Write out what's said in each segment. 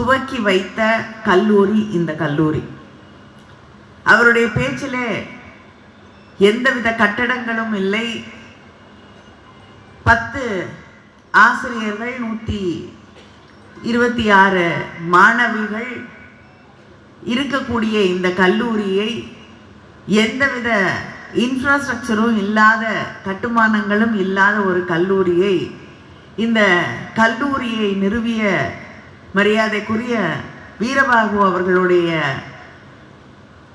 துவக்கி வைத்த கல்லூரி இந்த கல்லூரி. அவருடைய பேச்சிலே எந்தவித கட்டடங்களும் இல்லை. பத்து ஆசிரியர்கள் நூற்றி இருபத்தி ஆறு மாணவிகள் இருக்கக்கூடிய இந்த கல்லூரியை எந்தவித இன்ஃப்ராஸ்ட்ரக்சரும் இல்லாத கட்டுமானங்களும் இல்லாத ஒரு கல்லூரியை இந்த கல்லூரியை நிறுவிய மரியாதைக்குரிய வீரபாகு அவர்களுடைய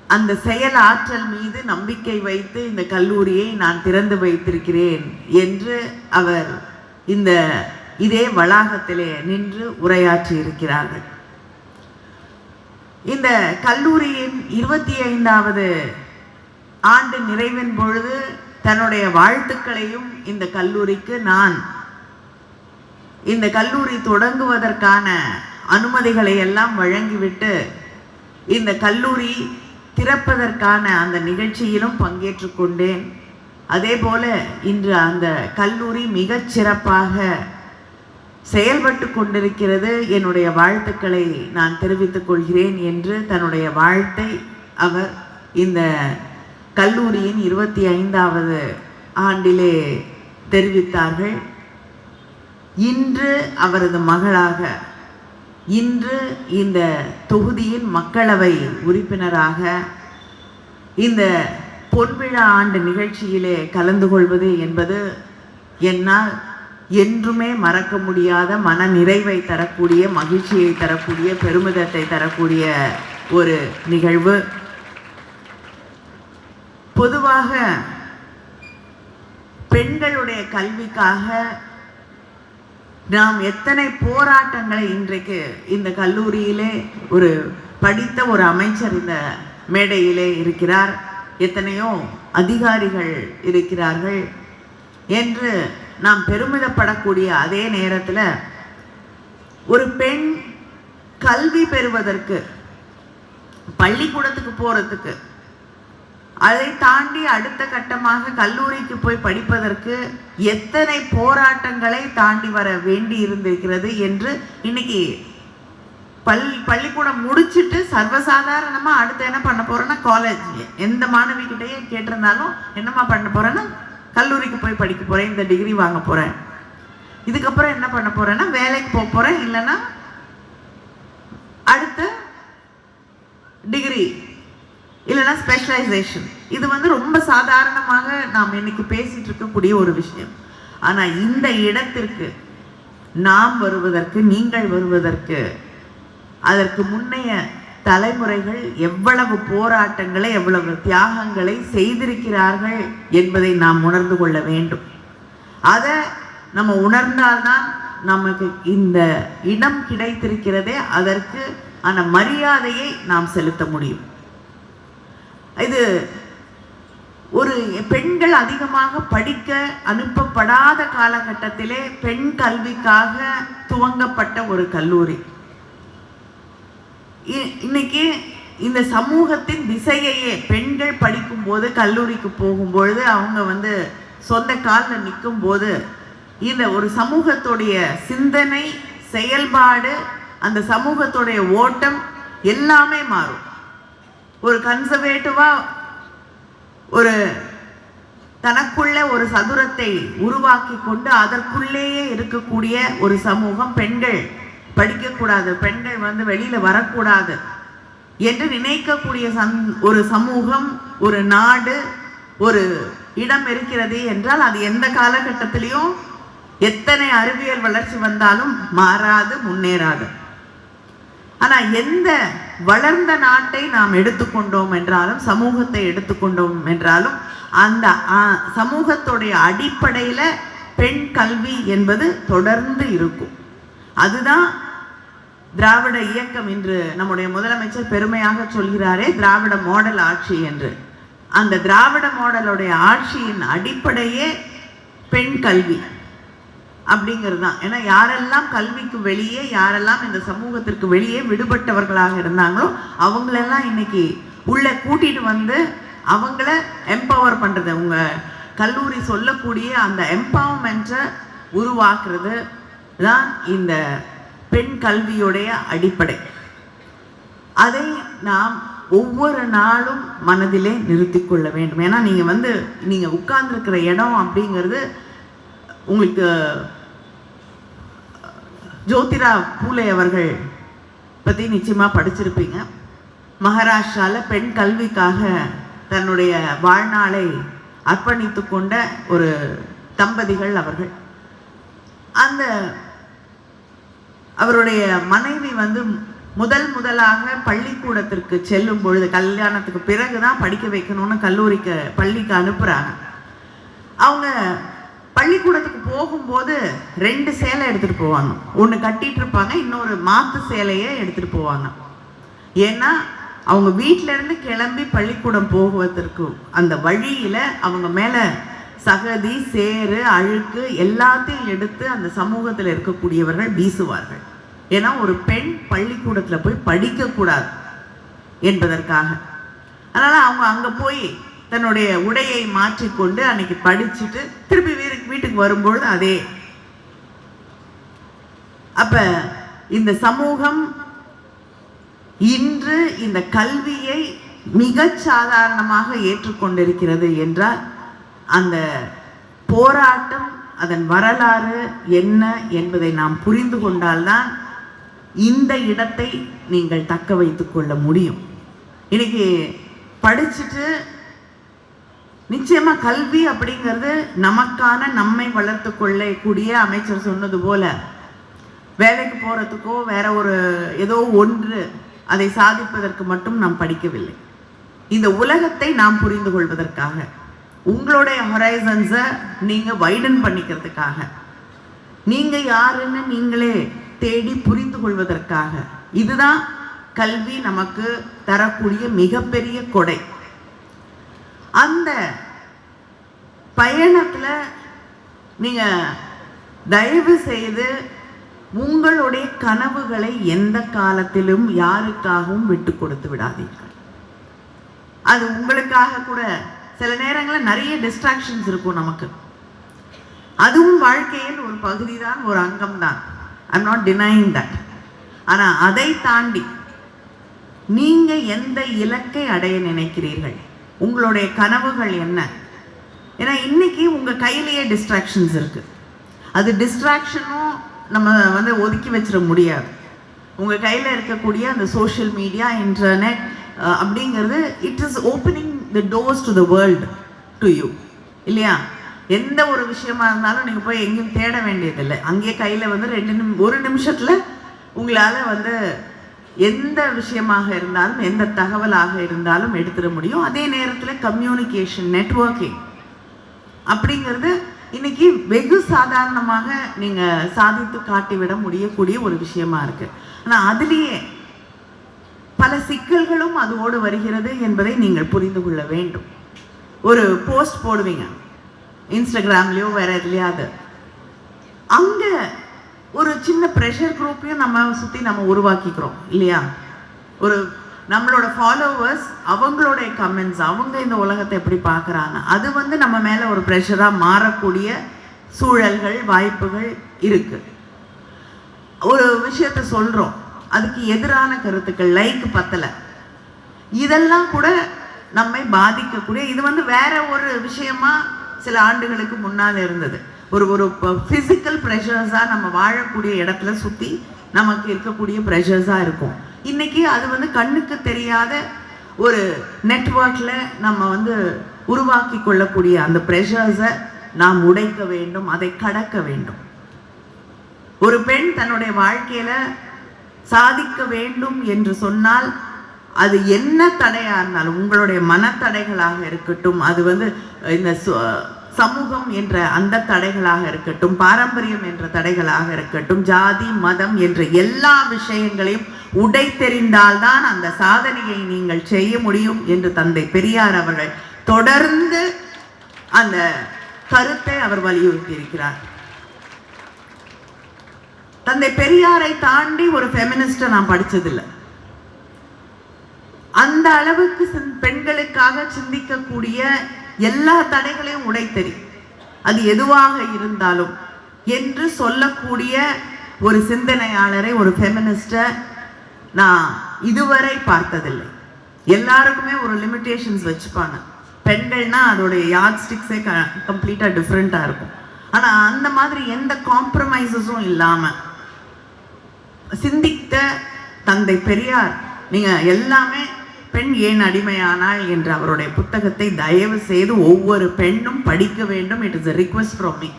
அந்த செயல் ஆற்றல் மீது நம்பிக்கை வைத்து இந்த கல்லூரியை நான் திறந்து வைத்திருக்கிறேன் என்று அவர் இந்த இதே வளாகத்திலே நின்று உரையாற்றி இருக்கிறார்கள். இந்த கல்லூரியின் இருபத்தி ஐந்தாவது ஆண்டு நிறைவின் பொழுது தன்னுடைய வாழ்த்துக்களையும் இந்த கல்லூரிக்கு நான் இந்த கல்லூரி தொடங்குவதற்கான அனுமதிகளை எல்லாம் வழங்கிவிட்டு இந்த கல்லூரி திறப்பதற்கான அந்த நிகழ்ச்சியிலும் பங்கேற்று கொண்டேன். அதே போல இன்று அந்த கல்லூரி மிகச் சிறப்பாக செயல்பட்டு கொண்டிருக்கிறது. என்னுடைய வாழ்த்துக்களை நான் தெரிவித்துக் கொள்கிறேன் என்று தன்னுடைய வாழ்த்தை அவர் இந்த கல்லூரியின் இருபத்தி ஐந்தாவது ஆண்டிலே தெரிவித்தார்கள். இன்று அவரது மகளாக இன்று இந்த தொகுதியின் மக்களவை உறுப்பினராக இந்த பொன்விழா ஆண்டு நிகழ்ச்சியிலே கலந்து கொள்வது என்பது என்னால் என்றுமே மறக்க முடியாத மன நிறைவை தரக்கூடிய மகிழ்ச்சியை தரக்கூடிய பெருமிதத்தை தரக்கூடிய ஒரு நிகழ்வு. பொதுவாக பெண்களுடைய கல்விக்காக நாம் எத்தனை போராட்டங்களை இன்றைக்கு இந்த கல்லூரியிலே ஒரு படித்த ஒரு அமைச்சர் இந்த மேடையிலே இருக்கிறார். எத்தனையோ அதிகாரிகள் இருக்கிறார்கள் என்று நாம் பெருமிதப்படக்கூடிய அதே நேரத்தில் ஒரு பெண் கல்வி பெறுவதற்கு பள்ளிக்கூடத்துக்கு போறதுக்கு அதை தாண்டி அடுத்த கட்டமாக கல்லூரிக்கு போய் படிப்பதற்கு எத்தனை போராட்டங்களை தாண்டி வர வேண்டி இருந்திருக்கிறது என்று இன்னைக்கு பல் பள்ளிக்கூடம் முடிச்சிட்டு சர்வசாதாரணமாக அடுத்து என்ன பண்ண போறேன்னா காலேஜ் எந்த மாணவி கேட்டிருந்தாலும் என்னம்மா பண்ண போறேன்னா கல்லூரிக்கு போய் படிக்க போறேன் இந்த டிகிரி வாங்க போறேன். இதுக்கப்புறம் என்ன பண்ண போறேன்னா வேலைக்கு போக போறேன் இல்லைன்னா அடுத்த டிகிரி இல்லைன்னா ஸ்பெஷலைசேஷன் இது வந்து ரொம்ப சாதாரணமாக நாம் இன்னைக்கு பேசிட்டு இருக்கக்கூடிய ஒரு விஷயம். ஆனால் இந்த இடத்திற்கு நாம் வருவதற்கு நீங்கள் வருவதற்கு அதற்கு முன்னைய தலைமுறைகள் எவ்வளவு போராட்டங்களை எவ்வளவு தியாகங்களை செய்திருக்கிறார்கள் என்பதை நாம் உணர்ந்து கொள்ள வேண்டும். அதை நம்ம உணர்ந்தால்தான் நமக்கு இந்த இடம் கிடைத்திருக்கிறதே அதற்கு ஆன மரியாதையை நாம் செலுத்த முடியும். இது ஒரு பெண்கள் அதிகமாக படிக்க அனுப்பப்படாத காலகட்டத்திலே பெண் கல்விக்காக துவங்கப்பட்ட ஒரு கல்லூரி. இ- இன்னைக்கு இந்த சமூகத்தின் திசையையே பெண்கள் படிக்கும்போது கல்லூரிக்கு போகும்பொழுது அவங்க வந்து சொந்த காலில் நிற்கும் போது இந்த ஒரு சமூகத்துடைய சிந்தனை செயல்பாடு அந்த சமூகத்துடைய ஓட்டம் எல்லாமே மாறும். ஒரு கன்சர்வேட்டிவாக ஒரு தனக்குள்ள ஒரு சதுரத்தை உருவாக்கி கொண்டு அதற்குள்ளேயே இருக்கக்கூடிய ஒரு சமூகம் பெண்கள் படிக்கக்கூடாது பெண்கள் வந்து வெளியில் வரக்கூடாது என்று நினைக்கக்கூடிய சந் ஒரு சமூகம் ஒரு நாடு ஒரு இடம் இருக்கிறது என்றால் அது எந்த காலகட்டத்திலையும் எத்தனை அறிவியல் வளர்ச்சி வந்தாலும் மாறாது முன்னேறாது. ஆனா எந்த வளர்ந்த நாட்டை நாம் எடுத்துக்கொண்டோம் என்றாலும் சமூகத்தை எடுத்துக்கொண்டோம் என்றாலும் அந்த சமூகத்துடைய அடிப்படையில பெண் கல்வி என்பது தொடர்ந்து இருக்கும். அதுதான் திராவிட இயக்கம் என்று நம்முடைய முதலமைச்சர் பெருமையாக சொல்கிறாரே திராவிட மாடல் ஆட்சி என்று. அந்த திராவிட மாடலுடைய ஆட்சியின் அடிப்படையே பெண் கல்வி. அப்படிங்கிறது தான் ஏன்னா யாரெல்லாம் கல்விக்கு வெளியே யாரெல்லாம் இந்த சமூகத்திற்கு வெளியே விடுபட்டவர்களாக இருந்தாங்களோ அவங்களெல்லாம் இன்னைக்கு உள்ள கூட்டிட்டு வந்து அவங்கள எம்பவர் பண்ணுறது உங்கள் கல்லூரி சொல்லக்கூடிய அந்த எம்பவர்மெண்ட்டை உருவாக்குறது தான் இந்த பெண் கல்வியுடைய அடிப்படை. அதை நாம் ஒவ்வொரு நாளும் மனதிலே நிறுத்தி கொள்ள வேண்டும். ஏன்னா நீங்கள் வந்து நீங்கள் உட்கார்ந்துருக்கிற இடம் அப்படிங்கிறது உங்களுக்கு ஜோதிரா பூலே அவர்கள் பற்றி நிச்சயமாக படிச்சிருப்பீங்க. மகாராஷ்டிராவில் பெண் கல்விக்காக தன்னுடைய வாழ்நாளை அர்ப்பணித்து கொண்ட ஒரு தம்பதிகள் அவர்கள். அந்த அவருடைய மனைவி வந்து முதல் முதலாக பள்ளிக்கூடத்திற்கு செல்லும் பொழுது கல்யாணத்துக்கு பிறகு தான் படிக்க வைக்கணும்னு கல்லூரிக்கு பள்ளிக்கு அனுப்புகிறாங்க அவங்க பள்ளிக்கூடத்துக்கு போகும்போது ரெண்டு சேலை எடுத்துட்டு போவாங்க. ஒன்று கட்டிட்டு இருப்பாங்க இன்னொரு மாத்து சேலையை எடுத்துட்டு போவாங்க. ஏன்னா அவங்க வீட்டில இருந்து கிளம்பி பள்ளிக்கூடம் போகுவதற்கு அந்த வழியில அவங்க மேல சகதி சேரு அழுக்கு எல்லாத்தையும் எடுத்து அந்த சமூகத்தில் இருக்கக்கூடியவர்கள் வீசுவார்கள். ஏன்னா ஒரு பெண் பள்ளிக்கூடத்தில் போய் படிக்கக்கூடாது என்பதற்காக. அதனால் அவங்க அங்கே போய் தன்னுடைய உடையை மாற்றிக்கொண்டு அன்னைக்கு படிச்சுட்டு திருப்பி வீட்டுக்கு வரும்பொழுது அதே. அப்ப இந்த சமூகம் இன்று இந்த கல்வியை மிக சாதாரணமாக ஏற்றுக்கொண்டிருக்கிறது என்றால் அந்த போராட்டம் அதன் வரலாறு என்ன என்பதை நாம் புரிந்து கொண்டால்தான் இந்த இடத்தை நீங்கள் தக்க வைத்துக் கொள்ள முடியும். இன்னைக்கு படிச்சுட்டு நிச்சயமா கல்வி அப்படிங்கிறது நமக்கான நம்மை வளர்த்து கொள்ளக்கூடிய அமைச்சர் சொன்னது போல. வேலைக்கு போறதுக்கோ வேற ஒரு ஏதோ ஒன்று அதை சாதிப்பதற்கு மட்டும் நாம் படிக்கவில்லை. இந்த உலகத்தை நாம் புரிந்து கொள்வதற்காக உங்களுடைய ஹொரைசன்ஸை நீங்க வைடன் பண்ணிக்கிறதுக்காக நீங்க யாருன்னு நீங்களே தேடி புரிந்து கொள்வதற்காக இதுதான் கல்வி நமக்கு தரக்கூடிய மிகப்பெரிய கொடை. அந்த பயணத்தில் நீங்கள் தயவு செய்து உங்களுடைய கனவுகளை எந்த காலத்திலும் யாருக்காகவும் விட்டு கொடுத்து விடாதீர்கள். அது உங்களுக்காக கூட சில நேரங்களில் நிறைய டிஸ்ட்ராக்ஷன்ஸ் இருக்கும் நமக்கு. அதுவும் வாழ்க்கையின் ஒரு பகுதி தான் ஒரு அங்கம் தான் ஐம் நாட் டினைங் தட் ஆனால் அதை தாண்டி நீங்கள் எந்த இலக்கை அடைய நினைக்கிறீர்கள்? உங்களுடைய கனவுகள் என்ன? ஏன்னா இன்னைக்கு உங்கள் கையிலேயே டிஸ்ட்ராக்ஷன்ஸ் இருக்குது அது டிஸ்ட்ராக்ஷனும் நம்ம வந்து ஒதுக்கி வச்சிட முடியாது. உங்கள் கையில் இருக்கக்கூடிய அந்த சோஷியல் மீடியா இன்டர்நெட் அப்படிங்கிறது it is opening the doors to the world to you இல்லையா? எந்த ஒரு விஷயமா இருந்தாலும் நீங்கள் போய் எங்கேயும் தேட வேண்டியதில்லை. அங்கேயே கையில் வந்து ரெண்டு நிமி ஒரு நிமிஷத்தில் உங்களால் வந்து எந்த விஷயமாக இருந்தாலும் எந்த தகவலாக இருந்தாலும் எடுத்துட முடியும். அதே நேரத்தில் கம்யூனிகேஷன் நெட்வொர்க்கிங் அப்படிங்கிறது இன்னைக்கு வெகு சாதாரணமாக நீங்கள் சாதித்து காட்டிவிட முடியக்கூடிய ஒரு விஷயமா இருக்கு. ஆனால் அதுலேயே பல சிக்கல்களும் அதோடு வருகிறது என்பதை நீங்கள் புரிந்து கொள்ள வேண்டும். ஒரு போஸ்ட் போடுவீங்க. இன்ஸ்டாகிராம்லேயோ வேற எதுலையாவது. அங்கே ஒரு சின்ன ப்ரெஷர் குரூப்பையும் நம்ம சுற்றி நம்ம உருவாக்கிக்கிறோம் இல்லையா? ஒரு நம்மளோட ஃபாலோவர்ஸ் அவங்களுடைய கமெண்ட்ஸ் அவங்க இந்த உலகத்தை எப்படி பார்க்குறாங்க? அது வந்து நம்ம மேலே ஒரு ப்ரெஷராக மாறக்கூடிய சூழல்கள் வாய்ப்புகள் இருக்குது ஒரு விஷயத்த சொல்கிறோம் அதுக்கு எதிரான கருத்துக்கள் லைக் பத்தலை. இதெல்லாம் கூட நம்மை பாதிக்கக்கூடிய இது வந்து வேற ஒரு விஷயமா சில ஆண்டுகளுக்கு முன்னால் இருந்தது. ஒரு ஒரு ஃபிசிக்கல் ப்ரெஷர்ஸாக நம்ம வாழக்கூடிய இடத்துல சுற்றி நமக்கு இருக்கக்கூடிய ப்ரெஷர்ஸாக இருக்கும். இன்றைக்கி அது வந்து கண்ணுக்கு தெரியாத ஒரு நெட்வொர்க்கில் நம்ம வந்து உருவாக்கி கொள்ளக்கூடிய அந்த ப்ரெஷர்ஸை நாம் உடைக்க வேண்டும் அதை கடக்க வேண்டும். ஒரு பெண் தன்னுடைய வாழ்க்கையில் சாதிக்க வேண்டும் என்று சொன்னால் அது என்ன தடையாக இருந்தாலும் உங்களுடைய மனத்தடைகளாக இருக்கட்டும் அது வந்து இந்த சமூகம் என்ற அந்த தடைகளாக இருக்கட்டும் பாரம்பரியம் என்ற தடைகளாக இருக்கட்டும் ஜாதி மதம் என்ற எல்லா விஷயங்களையும் உடைத்தெறிந்தால்தான் அந்த சாதனையை நீங்கள் செய்ய முடியும் என்று தந்தை பெரியார் அவர்கள் தொடர்ந்து அந்த கருத்தை அவர் வலியுறுத்தி இருக்கிறார் தந்தை பெரியாரை தாண்டி ஒரு ஃபெமினிஸ்டை நான் படிச்சதில்லை. அந்த அளவுக்கு பெண்களுக்காக சிந்திக்கக்கூடிய எல்லா தடைகளையும் உடைத்தறி. அது எதுவாக இருந்தாலும் என்று சொல்லக்கூடிய ஒரு சிந்தனையாளரை ஒரு ஃபெமினிஸ்டை நான் இதுவரை பார்த்ததில்லை. எல்லாருக்குமே ஒரு லிமிட்டேஷன்ஸ் வச்சுப்பாங்க. பெண்கள்னா அதோடைய யார்ட் ஸ்டிக்ஸே க கம்ப்ளீட்டாக டிஃப்ரெண்ட்டாக இருக்கும். ஆனால் அந்த மாதிரி எந்த காம்ப்ரமைசஸும் இல்லாமல் சிந்தித்த தந்தை பெரியார் நீங்கள் எல்லாமே பெண் ஏன் அடிமையானாள் என்ற அவருடைய புத்தகத்தை தயவு செய்து ஒவ்வொரு பெண்ணும் படிக்க வேண்டும். It is a request from me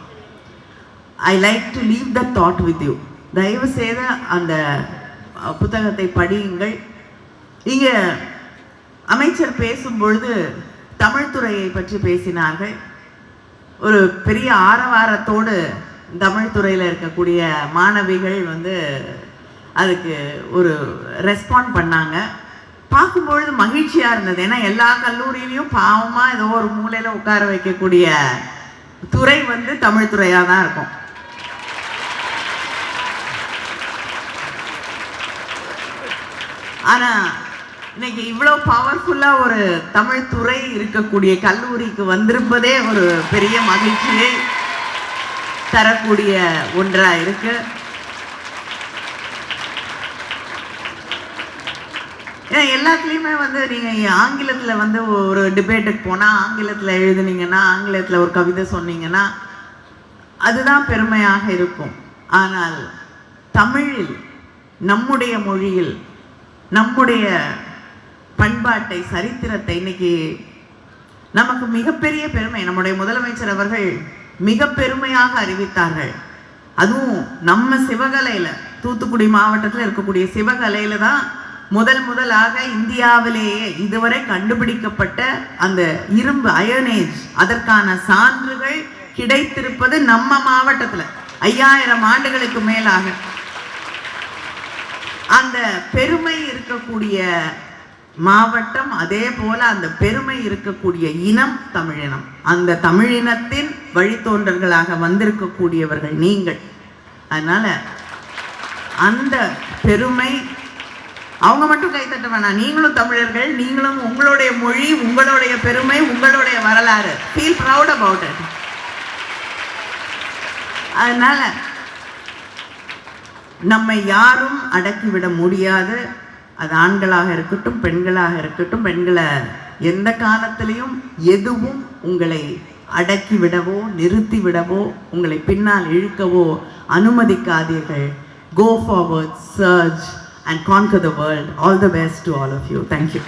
I like to leave the thought with you தயவு செய்து அந்த புத்தகத்தை படியுங்கள். இங்கே அமைச்சர் பேசும்பொழுது தமிழ்துறையை பற்றி பேசினார்கள். ஒரு பெரிய ஆரவாரத்தோடு தமிழ்துறையில் இருக்கக்கூடிய மாணவிகள் வந்து அதுக்கு ஒரு ரெஸ்பாண்ட் பண்ணாங்க. பார்க்கும்பொழுது மகிழ்ச்சியாக இருந்தது. ஏன்னா எல்லா கல்லூரியிலையும் பாவமாக ஏதோ ஒரு மூலையில் உட்கார வைக்கக்கூடிய துறை வந்து தமிழ் துறையாக தான் இருக்கும். ஆனால் இன்னைக்கு இவ்வளோ பவர்ஃபுல்லாக ஒரு தமிழ் துறை இருக்கக்கூடிய கல்லூரிக்கு வந்திருப்பதே ஒரு பெரிய மகிழ்ச்சியை தரக்கூடிய ஒன்றாக இருக்குது ஏன்னா எல்லாத்துலேயுமே வந்து நீங்கள் ஆங்கிலத்தில் வந்து ஒரு டிபேட்டுக்கு போனால் ஆங்கிலத்தில் எழுதுனீங்கன்னா ஆங்கிலத்தில் ஒரு கவிதை சொன்னீங்கன்னா அதுதான் பெருமையாக இருக்கும். ஆனால் தமிழில் நம்முடைய மொழியில் நம்முடைய பண்பாட்டை சரித்திரத்தை இன்னைக்கு நமக்கு மிகப்பெரிய பெருமை. நம்முடைய முதலமைச்சர் அவர்கள் மிக பெருமையாக அறிவித்தார்கள். அதுவும் நம்ம சிவகலையில் தூத்துக்குடி மாவட்டத்தில் இருக்கக்கூடிய சிவகலையில் தான் முதல் முதலாக இந்தியாவிலேயே இதுவரை கண்டுபிடிக்கப்பட்ட அந்த இரும்பு அயனேஜ் அதற்கான சான்றுகள் கிடைத்திருப்பது நம்ம மாவட்டத்துல. ஐயாயிரம் ஆண்டுகளுக்கு மேலாக. அந்த பெருமை இருக்கக்கூடிய மாவட்டம் அதே போல அந்த பெருமை இருக்கக்கூடிய இனம் தமிழினம். அந்த தமிழினத்தின் வழித்தோன்றல்களாக வந்திருக்கக்கூடியவர்கள் நீங்கள். அதனால அந்த பெருமை அவங்க மட்டும் கைத்தட்ட வேணாம். நீங்களும் தமிழர்கள் நீங்களும் உங்களுடைய மொழி உங்களுடைய பெருமை உங்களுடைய வரலாறு. ஃபீல் ப்ரவுட் அபவுட் இட் அதனால நம்மை யாரும் அடக்கிவிட முடியாது. அது ஆண்களாக இருக்கட்டும் பெண்களாக இருக்கட்டும் பெண்களை எந்த காலத்திலையும் எதுவும் உங்களை அடக்கிவிடவோ நிறுத்திவிடவோ உங்களை பின்னால் இழுக்கவோ அனுமதிக்காதீர்கள். Go forward search and conquer the world. All the best to all of you. Thank you.